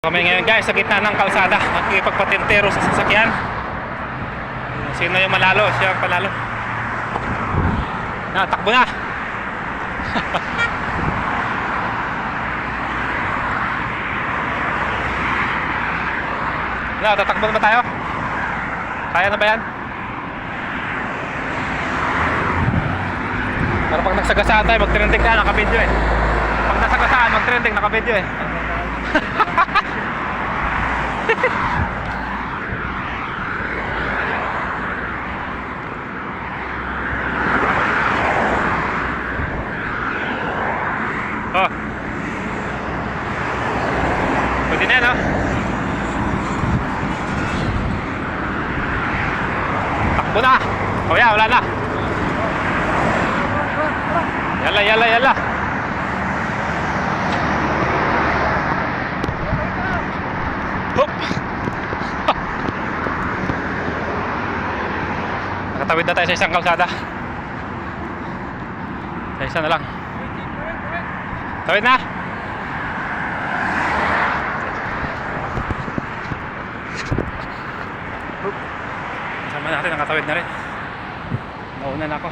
Kami ngayon guys sa gitna ng kalsada Nakikipagpatintero sa sasakyan Sino yung malalo? Siya ang panalo Na, takbo na Na, tatakbo na ba tayo? Kaya na ba yan? Pero pag nagsagasaan tayo, mag-trending ka, naka-video eh Pag nasagasaan, mag-trending, naka-video eh Oh. Pwede na yan, oh. Na. O wala na. Yala, yala, yala. Hop. Nakatawid na tayo sa isang kalsada. Sa isa na lang. Tawid na. Kasama natin, nakatawid na rin. Nauna na ako.